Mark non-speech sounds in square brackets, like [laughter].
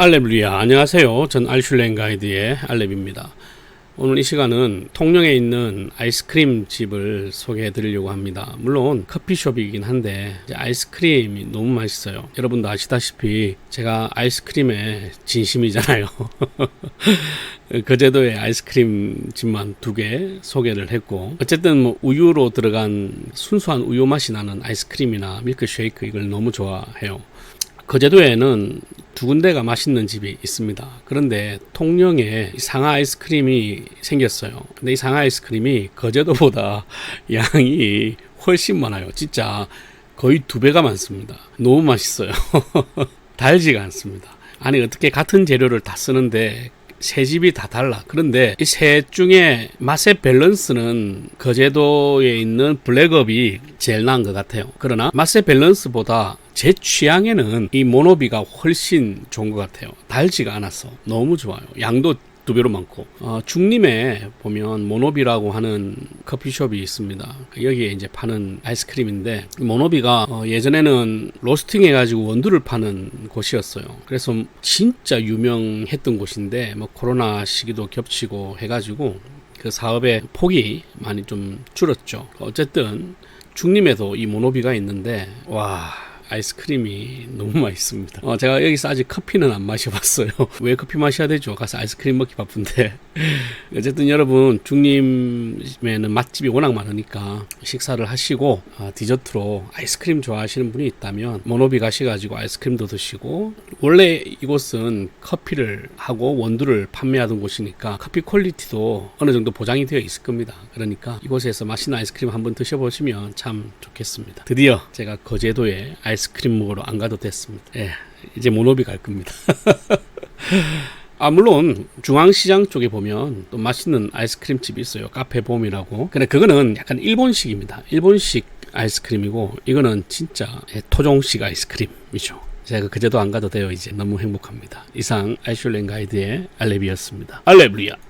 알렙루야 안녕하세요. 전 알슐랭 가이드의 알렙입니다. 오늘 이 시간은 통영에 있는 아이스크림 집을 소개해 드리려고 합니다. 물론 커피숍이긴 한데 아이스크림이 너무 맛있어요. 여러분도 아시다시피 제가 아이스크림에 진심이잖아요. [laughs] 거제도의 아이스크림 집만 두 개 소개를 했고 어쨌든 뭐 우유로 들어간 순수한 우유 맛이 나는 아이스크림이나 밀크쉐이크 이걸 너무 좋아해요. 거제도에는 두 군데가 맛있는 집이 있습니다. 그런데 통영에 상하 아이스크림이 생겼어요. 근데 이 상하 아이스크림이 거제도보다 [laughs] 양이 훨씬 많아요. 진짜 거의 두 배가 많습니다. 너무 맛있어요. [laughs] 달지가 않습니다. 아니 어떻게 같은 재료를 다 쓰는데 세 집이 다 달라. 그런데 이 세 중에 맛의 밸런스는 거제도에 있는 블랙업이 제일 나은 것 같아요. 그러나 맛의 밸런스보다 제 취향에는 이 모노비가 훨씬 좋은 것 같아요. 달지가 않아서 너무 좋아요. 양도 두 배로 많고 어, 중림에 보면 모노비라고 하는 커피숍이 있습니다. 여기에 이제 파는 아이스크림인데 이 모노비가 어, 예전에는 로스팅 해가지고 원두를 파는 곳이었어요. 그래서 진짜 유명했던 곳인데 뭐 코로나 시기도 겹치고 해가지고 그 사업의 폭이 많이 좀 줄었죠. 어쨌든 중림에도 이 모노비가 있는데 와. 아이스크림이 [laughs] 너무 맛있습니다. 어, 제가 여기서 아직 커피는 안 마셔봤어요. [laughs] 왜 커피 마셔야 되죠? 가서 아이스크림 먹기 바쁜데. [laughs] 어쨌든 여러분, 중림에는 맛집이 워낙 많으니까 식사를 하시고, 아, 디저트로 아이스크림 좋아하시는 분이 있다면, 모노비 가셔가지고 아이스크림도 드시고, 원래 이곳은 커피를 하고 원두를 판매하던 곳이니까 커피 퀄리티도 어느 정도 보장이 되어 있을 겁니다. 그러니까 이곳에서 맛있는 아이스크림 한번 드셔보시면 참 좋겠습니다. 드디어 제가 거제도에 아이스크림 먹으러 안 가도 됐습니다. 예, 이제 모노비 갈 겁니다. [laughs] 아 물론 중앙시장 쪽에 보면 또 맛있는 아이스크림 집이 있어요. 카페 봄이라고. 근데 그거는 약간 일본식입니다. 일본식 아이스크림이고 이거는 진짜 예, 토종식 아이스크림이죠. 제가 그제도 안 가도 돼요. 이제 너무 행복합니다. 이상 아이슐랭 가이드의 알렙이었습니다. 알렙리아.